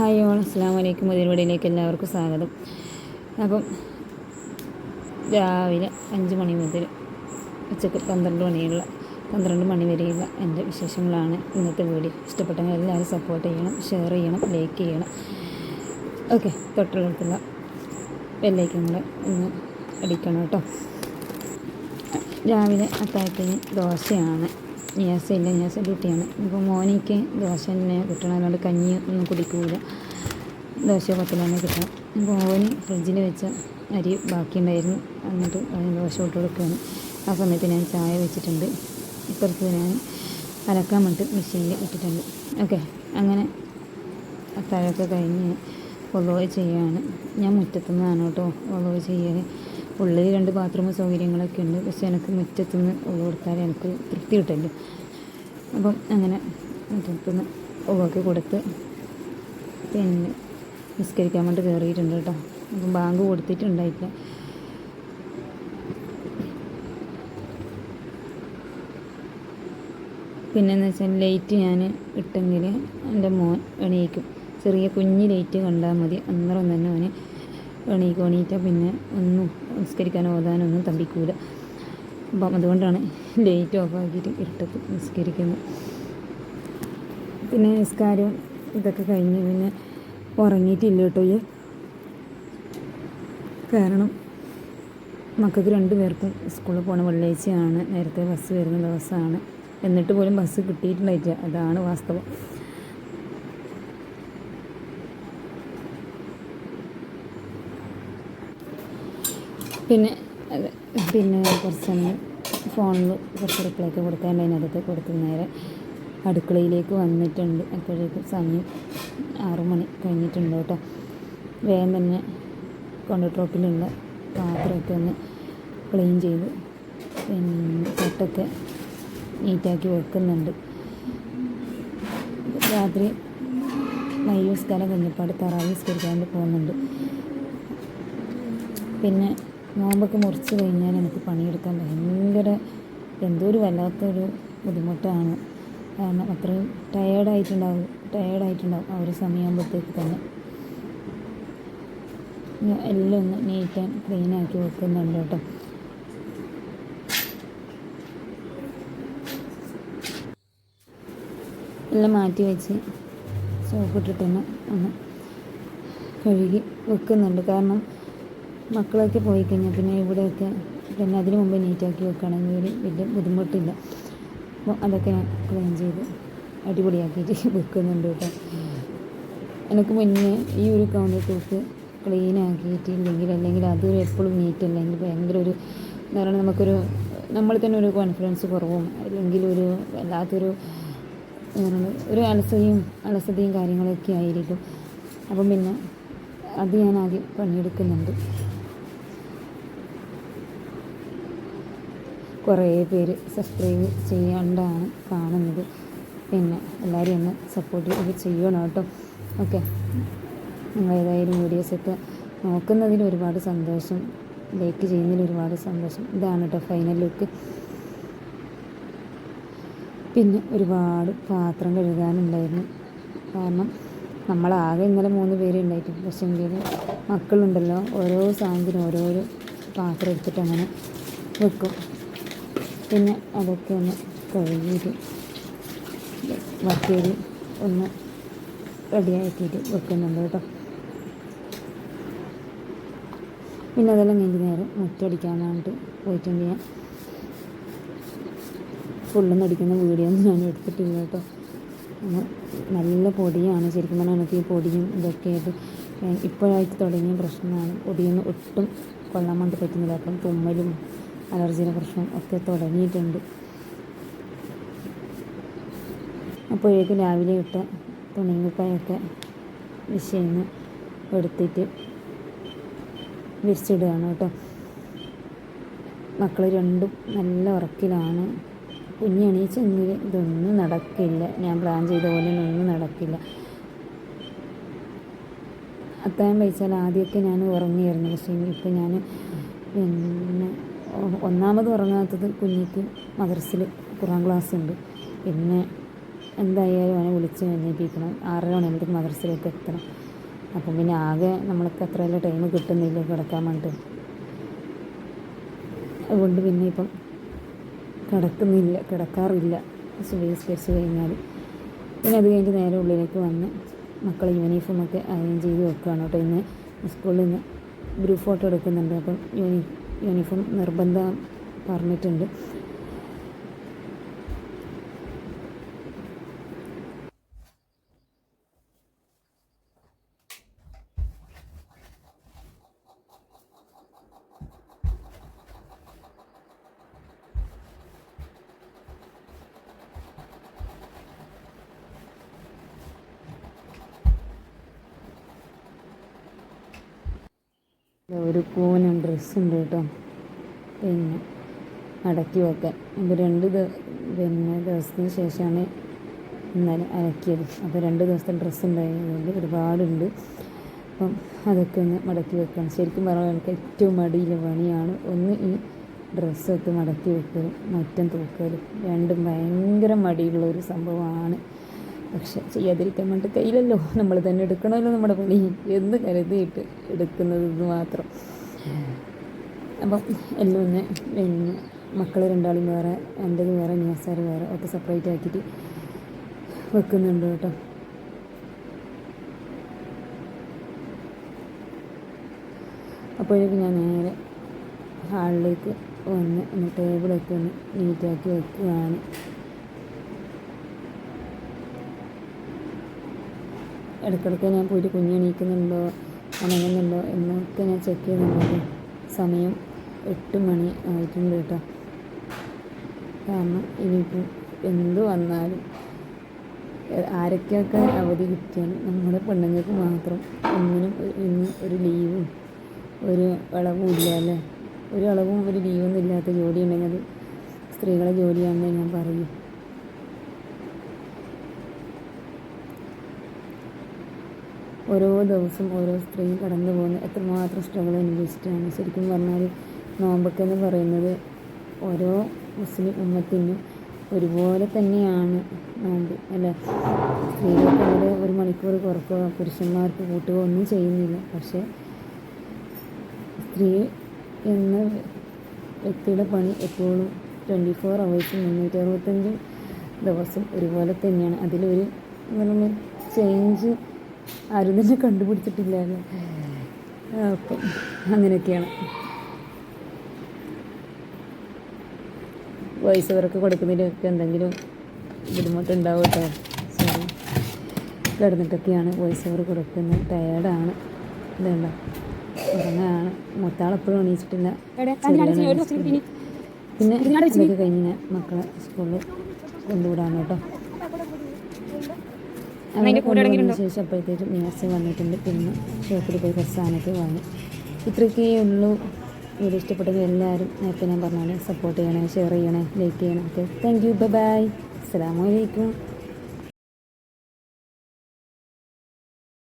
Hi all അസ്സാം വലൈക്കും മുതിർവടിയിലേക്ക് എല്ലാവർക്കും സ്വാഗതം. അപ്പം രാവിലെ അഞ്ച് മണി മുതൽ ഉച്ചയ്ക്ക് പന്ത്രണ്ട് മണിയുള്ള പന്ത്രണ്ട് മണി വരെയുള്ള എന്റെ വിശേഷങ്ങളാണ് ഇന്നത്തെ വീഡിയോ. ഇഷ്ടപ്പെട്ടെങ്കിൽ എല്ലാവരും സപ്പോർട്ട് ചെയ്യണം ഷെയർ ചെയ്യണം ലൈക്ക് ചെയ്യണം. ഓക്കെ തൊട്ടുള്ള ബെല്ലൈക്കും കൂടെ ഒന്ന് അടിക്കണം കേട്ടോ. രാവിലെ അത്താഴത്തിന് ദോശയാണ്. നിയാസ ഇല്ല ഗ്യാസ് ഡ്യൂട്ടിയാണ്. ഇപ്പോൾ മോനിക്ക് ദോശ തന്നെ കിട്ടണം കഞ്ഞി ഒന്നും കുടിക്കൂല. ദോശ പത്തിലാണ് കിട്ടണം. അപ്പോൾ മോന് ഫ്രിഡ്ജിൽ വെച്ച അരി ബാക്കിയുണ്ടായിരുന്നു. എന്നിട്ട് അതിന് ദോശ ഇട്ട് കൊടുക്കുകയാണ്. ആ സമയത്ത് ഞാൻ ചായ വെച്ചിട്ടുണ്ട്. ഇപ്പുറത്ത് ഞാൻ അലക്കാൻ വേണ്ടി മെഷീനിൽ ഇട്ടിട്ടുണ്ട്. ഓക്കെ. അങ്ങനെ അത്താഴമൊക്കെ കഴിഞ്ഞ് ഒളവ് ചെയ്യുകയാണ്. ഞാൻ മുറ്റത്തുനിന്നാണ് കേട്ടോ ഒളവ് ചെയ്യൽ ഉള്ളിൽ രണ്ട് ബാത്റൂം സൗകര്യങ്ങളൊക്കെ ഉണ്ട് പക്ഷെ എനിക്ക് മുറ്റത്തുനിന്ന് ഉള്ള കൊടുത്താൽ എനിക്ക് തൃപ്തി കിട്ടല്ലോ. അപ്പം അങ്ങനെ മുറ്റത്തുനിന്ന് ഒളവൊക്കെ കൊടുത്ത് പിന്നെ നിസ്കരിക്കാൻ വേണ്ടി കയറിയിട്ടുണ്ട് കേട്ടോ. അപ്പം ബാങ്ക് കൊടുത്തിട്ടുണ്ടായിട്ടില്ല. പിന്നെന്ന് വെച്ചാൽ ലൈറ്റ് ഞാൻ ഇട്ടെങ്കിൽ എന്റെ മോൻ എണീക്കും. ചെറിയ കുഞ്ഞ് ലൈറ്റ് കണ്ടാൽ മതി. അന്നേരം തന്നെ അവന് എണീക്കും എണീറ്റാൽ പിന്നെ ഒന്നും നിസ്കരിക്കാനോ ഓതാനോ ഒന്നും തമ്പിക്കൂല. അപ്പം അതുകൊണ്ടാണ് ലൈറ്റ് ഓഫാക്കിയിട്ട് ഇരുട്ടത്ത് നിസ്കരിക്കുന്നത്. പിന്നെ നിസ്കാരം ഇതൊക്കെ കഴിഞ്ഞ് പിന്നെ ഉറങ്ങിയിട്ടില്ല കേട്ടോ ഈ കാരണം മക്കൾക്ക് രണ്ടു പേർക്കും സ്കൂളിൽ പോകണ വെള്ളിയാഴ്ചയാണ്. നേരത്തെ ബസ് വരുന്ന ദിവസമാണ്. എന്നിട്ട് പോലും ബസ് കിട്ടിയിട്ടുണ്ടായിട്ടില്ല. അതാണ് വാസ്തവം. പിന്നെ പിന്നെ കുറച്ച് സമയം ഫോണിൽ കുറച്ച് റിപ്ലൈ ഒക്കെ കൊടുക്കാൻ അതിനകത്ത് കൊടുത്ത് നേരെ അടുക്കളയിലേക്ക് വന്നിട്ടുണ്ട്. അപ്പോഴേക്കും സമയം ആറു മണി കഴിഞ്ഞിട്ടുണ്ട് കേട്ടോ. വേഗം തന്നെ കൊണ്ട് ട്രോപ്പിലുള്ള പാത്രമൊക്കെ ഒന്ന് ക്ലീൻ ചെയ്ത് പിന്നെ തട്ടൊക്കെ നീറ്റാക്കി വെക്കുന്നുണ്ട്. രാത്രി മയ്യൂസ്കാലം കഴിഞ്ഞപ്പാട് തറാവി സ്കരിക്കാണ്ട് പോകുന്നുണ്ട്. പിന്നെ നോമ്പൊക്കെ മുറിച്ച് കഴിഞ്ഞാൽ എനിക്ക് പണിയെടുക്കാൻ ഭയങ്കര എന്തോ ഒരു വല്ലാത്തൊരു ബുദ്ധിമുട്ടാണ്. കാരണം അത്രയും ടയേർഡായിട്ടുണ്ടാവും ടയേർഡായിട്ടുണ്ടാവും ആ ഒരു സമയമാകുമ്പോഴത്തേക്ക് തന്നെ. എല്ലാം ഒന്ന് നീറ്റ് ആൻഡ് ക്ലീൻ ആക്കി വെക്കുന്നുണ്ട് കേട്ടോ. എല്ലാം മാറ്റി വെച്ച് സോപ്പിട്ടിട്ടൊന്ന് ഒന്ന് കഴുകി വെക്കുന്നുണ്ട്. കാരണം മക്കളൊക്കെ പോയി കഴിഞ്ഞാൽ പിന്നെ ഇവിടെയൊക്കെ പിന്നെ അതിന് മുമ്പ് നീറ്റാക്കി വെക്കുകയാണെങ്കിൽ വലിയ ബുദ്ധിമുട്ടില്ല. അപ്പോൾ അതൊക്കെ ഞാൻ ക്ലീൻ ചെയ്ത് അടിപൊളിയാക്കിയിട്ട് വെക്കുന്നുണ്ട് കേട്ടോ. എനിക്ക് മുന്നേ ഈ ഒരു കൗണ്ടർ ടോപ്പ് ക്ലീൻ ആക്കിയിട്ടില്ലെങ്കിൽ അല്ലെങ്കിൽ അതൊരു എപ്പോഴും നീറ്റ് അല്ലെങ്കിൽ ഭയങ്കര ഒരു എന്താ നമുക്കൊരു നമ്മൾ തന്നെ ഒരു കോൺഫിഡൻസ് കുറവും. അല്ലെങ്കിൽ ഒരു വല്ലാത്തൊരു ഒരു അലസതയും അലസതയും കാര്യങ്ങളൊക്കെ ആയിരിക്കും. അപ്പം പിന്നെ അത് ഞാൻ ആദ്യം പണിയെടുക്കുന്നുണ്ട്. കുറേ പേര് സബ്സ്ക്രൈബ് ചെയ്യാണ്ടാണ് കാണുന്നത്. പിന്നെ എല്ലാവരും ഒന്ന് സപ്പോർട്ട് ചെയ്ത് ചെയ്യണം കേട്ടോ. ഓക്കെ നിങ്ങൾ ഏതായാലും വീഡിയോസൊക്കെ നോക്കുന്നതിൽ ഒരുപാട് സന്തോഷം. ലൈക്ക് ചെയ്യുന്നതിൽ ഒരുപാട് സന്തോഷം. ഇതാണ് കേട്ടോ ഫൈനൽ ലുക്ക് പിന്നെ ഒരുപാട് പാത്രം കഴുകാനുണ്ടായിരുന്നു. കാരണം നമ്മളാകെ ഇന്നലെ മൂന്ന് പേര് ഉണ്ടായിട്ടുണ്ട് പക്ഷേ എങ്കിൽ മക്കളുണ്ടല്ലോ. ഓരോ സാധനത്തിനും ഓരോരോ പാത്രം എടുത്തിട്ട് അങ്ങനെ വെക്കും. പിന്നെ അതൊക്കെ ഒന്ന് കഴുകിയിട്ട് വട്ടിയിൽ ഒന്ന് റെഡിയാക്കിയിട്ട് വെക്കുന്നുണ്ട് കേട്ടോ. പിന്നെ അതെല്ലാം കഴിഞ്ഞ് നേരെ മുറ്റടിക്കാനായിട്ട് പോയിട്ടുണ്ട് ഞാൻ. ഫുള്ളൊന്നും അടിക്കുന്ന വീഡിയോ ഒന്നും ഞാൻ എടുത്തിട്ടില്ല കേട്ടോ. നല്ല പൊടിയാണ് ശരിക്കും പറഞ്ഞാൽ എനിക്ക് ഈ പൊടിയും ഇതൊക്കെ ആയിട്ട് ഇപ്പോഴായിട്ട് തുടങ്ങിയ പ്രശ്നമാണ്. പൊടിയൊന്നും ഒട്ടും കൊള്ളാൻ വേണ്ടി പറ്റുന്നില്ല. അപ്പം തുമ്മലും അലർജിയുടെ പ്രശ്നം ഒക്കെ തുടങ്ങിയിട്ടുണ്ട്. അപ്പോഴേക്കും രാവിലെ ഇട്ട തുണിങ്ങുപ്പായൊക്കെ വിഷയിന്ന് എടുത്തിട്ട് വിരിച്ചിടുകയാണ് കേട്ടോ. മക്കൾ രണ്ടും നല്ല ഉറക്കിലാണ്. കുഞ്ഞെണീച്ചെങ്കിൽ ഇതൊന്നും നടക്കില്ല. ഞാൻ പ്ലാൻ ചെയ്ത പോലെ ഒന്നും നടക്കില്ല. അത്താഴം കഴിച്ചാൽ ആദ്യമൊക്കെ ഞാൻ ഉറങ്ങിയായിരുന്നു പക്ഷേ ഇപ്പം ഞാൻ പിന്നെ ഒന്നാമത് ഉറങ്ങാത്തത് കുഞ്ഞിക്ക് മദർസിൽ ഖുറാൻ ക്ലാസ് ഉണ്ട് പിന്നെ എന്തായാലും അവനെ വിളിച്ച് എണീപ്പിക്കണം. ആറര മണിയാകുമ്പോഴത്തേക്ക് മദർസിലേക്ക് എത്തണം. അപ്പം പിന്നെ ആകെ നമ്മൾക്ക് അത്ര വലിയ ടൈം കിട്ടുന്നില്ല കിടക്കാൻ വേണ്ടിയിട്ട് അതുകൊണ്ട് പിന്നെ ഇപ്പം കിടക്കുന്നില്ല കിടക്കാറില്ല. സുബഹിസ്കരിച്ച് കഴിഞ്ഞാൽ പിന്നെ അത് കഴിഞ്ഞിട്ട് നേരെ ഉള്ളിലേക്ക് വന്ന് മക്കളെ യൂണിഫോമൊക്കെ അറേഞ്ച് ചെയ്ത് വെക്കുകയാണ് കേട്ടോ. ഇന്ന് സ്കൂളിൽ നിന്ന് ഗ്രൂപ്പ് ഫോട്ടോ എടുക്കുന്നുണ്ട്. അപ്പം യൂണി യൂണിഫോം നിർബന്ധം പറഞ്ഞിട്ടുണ്ട്. ഒരു കൂനം ഡ്രസ്സുണ്ട് കേട്ടോ. പിന്നെ അടക്കി വെക്കാൻ അപ്പോൾ രണ്ട് പിന്നെ ദിവസത്തിന് ശേഷമാണ് ഇന്നലെ അലക്കിയത്. അപ്പോൾ രണ്ട് ദിവസത്തെ ഡ്രസ്സ് ഉണ്ടായതുകൊണ്ട് ഒരുപാടുണ്ട്. അപ്പം അതൊക്കെ ഒന്ന് മടക്കി വെക്കണം. ശരിക്കും പറഞ്ഞാൽ എനിക്ക് ഏറ്റവും മടിയിലെ പണിയാണ് ഒന്ന് ഈ ഡ്രസ്സൊക്കെ മടക്കി വെക്കലും മറ്റും തൂക്കലും. രണ്ടും ഭയങ്കര മടിയുള്ള ഒരു സംഭവമാണ്. പക്ഷെ ചെയ്യാതിരിക്കാൻ വേണ്ടി കയ്യിലല്ലോ. നമ്മൾ തന്നെ എടുക്കണമല്ലോ നമ്മുടെ പണി. എന്ന് കരുതിയിട്ട് എടുക്കുന്നത് മാത്രം. അപ്പം എല്ലാം ഒന്ന് പിന്നെ മക്കൾ രണ്ടാളും വേറെ എന്റെ വേറെ ന്യൂസാർ വേറെ ഒക്കെ സെപ്പറേറ്റ് ആക്കിയിട്ട് വെക്കുന്നുണ്ട് കേട്ടോ. അപ്പോഴേക്കും ഞാൻ നേരെ ഹാളിലേക്ക് വന്ന് ടേബിളൊക്കെ ഒന്ന് നീറ്റാക്കി വെക്കുകയാണ് ഇടയ്ക്കിടയ്ക്ക് ഞാൻ പോയിട്ട് കുഞ്ഞെണീക്കുന്നുണ്ടോ അനങ്ങുന്നുണ്ടോ എന്നൊക്കെ ഞാൻ ചെക്ക് ചെയ്യുന്നുണ്ട്. സമയം എട്ട് മണി ആയിട്ടുണ്ട് കേട്ടോ. കാരണം ഇനിയിപ്പം എന്ത് വന്നാലും ആരൊക്കെയൊക്കെ അവധി കിട്ടിയാലും നമ്മുടെ പെണ്ണുങ്ങൾക്ക് മാത്രം ഒന്നിനും ഇന്ന് ഒരു ലീവും ഒരു ഇളവും ഇല്ല അല്ലേ? ഒരു ഇളവും ഒരു ലീവൊന്നും ഇല്ലാത്ത ജോലി ഉണ്ടെങ്കിൽ അത് സ്ത്രീകളെ ജോലിയാണെന്ന് ഞാൻ പറയും. ഓരോ ദിവസം ഓരോ സ്ത്രീ കടന്നു പോകുന്ന എത്രമാത്രം സ്ട്രഗിൾ അനുഭവിച്ചിട്ടാണ്. ശരിക്കും പറഞ്ഞാൽ നോമ്പൊക്കെ എന്ന് പറയുന്നത് ഓരോ മുസ്ലിം ഉമ്മത്തിനും ഒരുപോലെ തന്നെയാണ് നോമ്പ് അല്ലേ? സ്ത്രീകൾക്ക് അവിടെ ഒരു മണിക്കൂർ കുറക്കുക പുരുഷന്മാർക്ക് കൂട്ടുക ഒന്നും ചെയ്യുന്നില്ല. പക്ഷേ സ്ത്രീ എന്ന വ്യക്തിയുടെ പണി എപ്പോഴും ട്വന്റി ഫോർ അവേഴ്സും മുന്നൂറ്റി അറുപത്തഞ്ച് ദിവസം ഒരുപോലെ തന്നെയാണ്. അതിലൊരു ചേഞ്ച് ആരും തന്നെ കണ്ടുപിടിച്ചിട്ടില്ലായിരുന്നു. അപ്പം അങ്ങനെയൊക്കെയാണ്. വോയിസ് ഓവറൊക്കെ കൊടുക്കുന്നതിലൊക്കെ എന്തെങ്കിലും ബുദ്ധിമുട്ടുണ്ടാവും കേട്ടോ? സോറി കിടന്നിട്ടൊക്കെയാണ് വോയിസ് ഓവർ കൊടുക്കുന്നത് ടയേർഡാണ് ഇതുണ്ടോ? ഉറങ്ങാണ്. മൊത്താളെപ്പോഴും എണീച്ചിട്ടില്ല. പിന്നെ ഇതൊക്കെ കഴിഞ്ഞ് മക്കളെ സ്കൂളിൽ കൊണ്ടുവിടാണ് കേട്ടോ. ശേഷം അപ്പോഴത്തേക്കും നേഴ്സ് വന്നിട്ടുണ്ട്. പിന്നെ ഷോപ്പിൽ പോയി കുറച്ച് സാധനമൊക്കെ വാങ്ങി. ഇത്രയൊക്കെ ഉള്ളൂ. വീഡിയോ ഇഷ്ടപ്പെട്ടെങ്കിൽ എല്ലാവരും നേരത്തെ ഞാൻ പറഞ്ഞാൽ സപ്പോർട്ട് ചെയ്യണേ ഷെയർ ചെയ്യണേ ലൈക്ക് ചെയ്യണേ. Okay thank you bye bye അസ്സാം വലൈക്കും